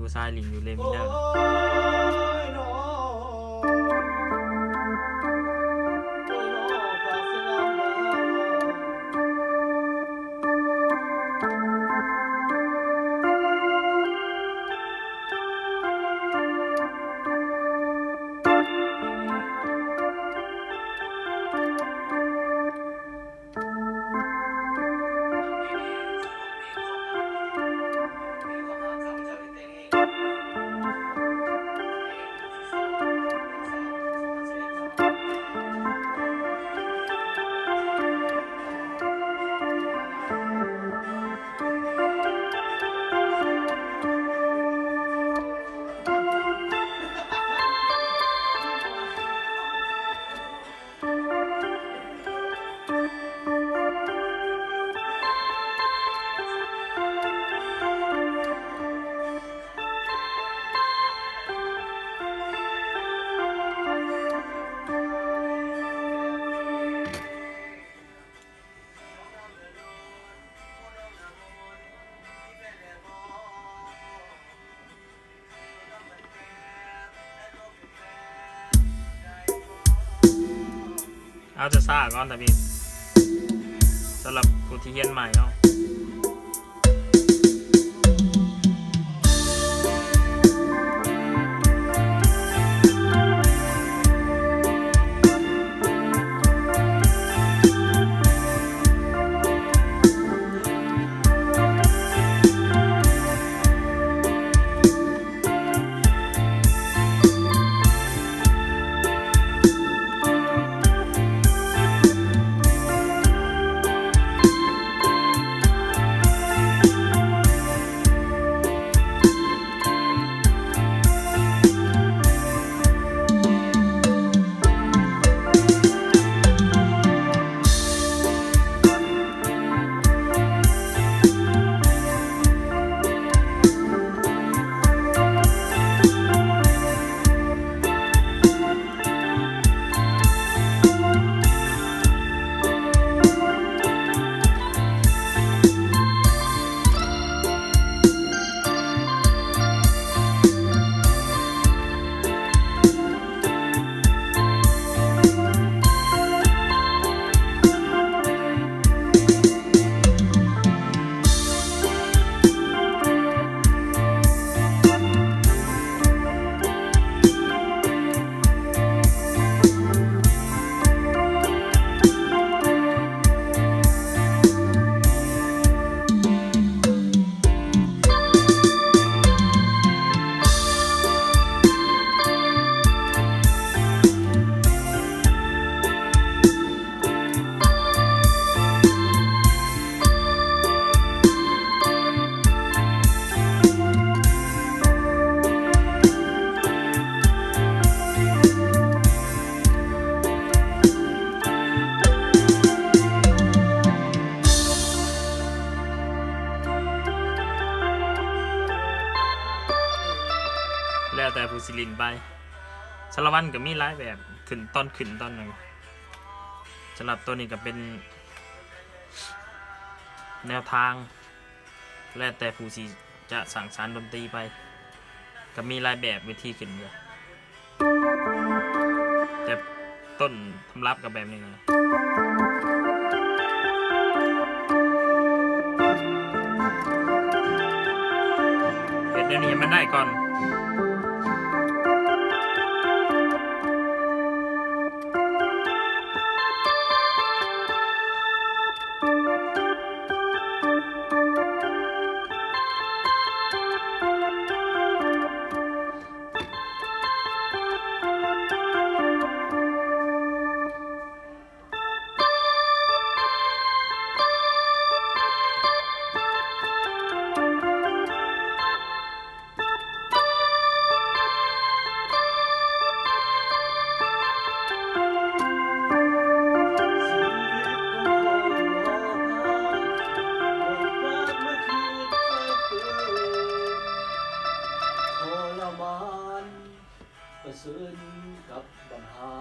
ามสารวันกีบูซายลิงอยู่เลมิเดอ เอาจะซ่าก่อนแต่พี่สำหรับผู้ที่เฮียนใหม่เนาะ แล้วแต่ผู้สิลินไปสารวันก็มีหลายแบบขึ้นตอนขึ้นตอนหนึ่งสำหรับตัวนี้ก็เป็น แนวทาง แล้วแต่ผู้สิจะสั่งสารดนตรีไป ก็มีหลายแบบวิธีขึ้นอยู่แต่ต้นทำรับกับแบบนี้นะเป็นเดี๋ยวนี้มันได้ก่อน มานประเสริญกับบัญหา